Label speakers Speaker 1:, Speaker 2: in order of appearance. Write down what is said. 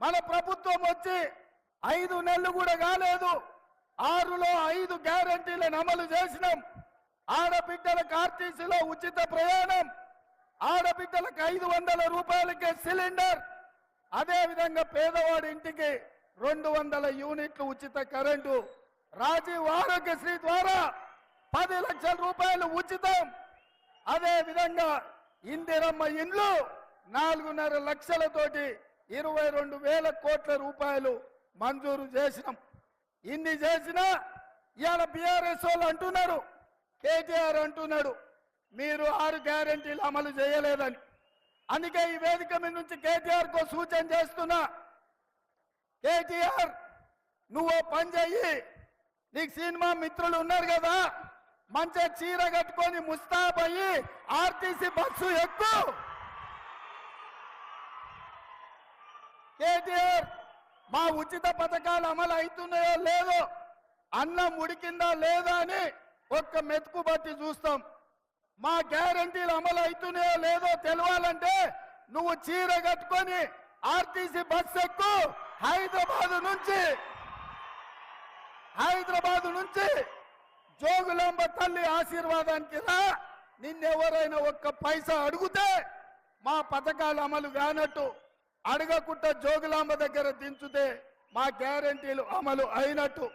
Speaker 1: మన ప్రభుత్వం వచ్చి ఐదు నెలలు కూడా కాలేదు. ఆరులో ఐదు గ్యారంటీలను అమలు చేసినాం. ఆడబిడ్డలకు ఆర్టీసీలో ఉచిత ప్రయాణం. ఆడబిడ్డలకు ఐదు వందల రూపాయలకే సిలిండర్. అదేవిధంగా పేదవాడి ఇంటికి రెండు వందల యూనిట్లు ఉచిత కరెంటు. రాజీవ్ ఆరోగ్యశ్రీ ద్వారా పది లక్షల రూపాయలు ఉచితం. అదే విధంగా ఇందిరమ్మ ఇండ్లు నాలుగున్నర లక్షలతోటి ఇరవై రెండు వేల కోట్ల రూపాయలు మంజూరు చేసినాం. ఇన్ని చేసినా ఇవాళ బీఆర్ఎస్ వాళ్ళు అంటున్నారు. కేటీఆర్ అంటున్నాడు. మీరు ఆరు గ్యారెంటీలు అమలు చేయలేదని. అందుకే ఈ వేదిక మీద నుంచి కేటీఆర్ కో సూచన చేస్తున్నా. కేటీఆర్ నువ్వు పని చెయ్యి. నీకు సినిమా మిత్రులు ఉన్నారు కదా. మంచిగా చీర కట్టుకొని ముస్తాబ్ అయ్యి ఆర్టీసీ బస్సు ఎక్కువ కేటీఆర్ మా ఉచిత పథకాలు అమలు అవుతున్నాయో లేదో అన్నం ఉడికిందా లేదా అని ఒక్క మెతుకు బట్టి చూస్తాం. మా గ్యారంటీలు అమలు అవుతున్నాయో లేదో తెలవాలంటే నువ్వు చీర కట్టుకొని ఆర్టీసీ బస్ ఎక్కు హైదరాబాద్ నుంచి. హైదరాబాద్ నుంచి జోగులాంబ తల్లి ఆశీర్వాదానికి రా. నిన్నెవరైనా ఒక్క పైసా అడిగితే మా పథకాలు అమలు కానట్టు అడగకుండా జోగులాంబ దగ్గర దించుతే మా గ్యారంటీలు అమలు అయినట్టు.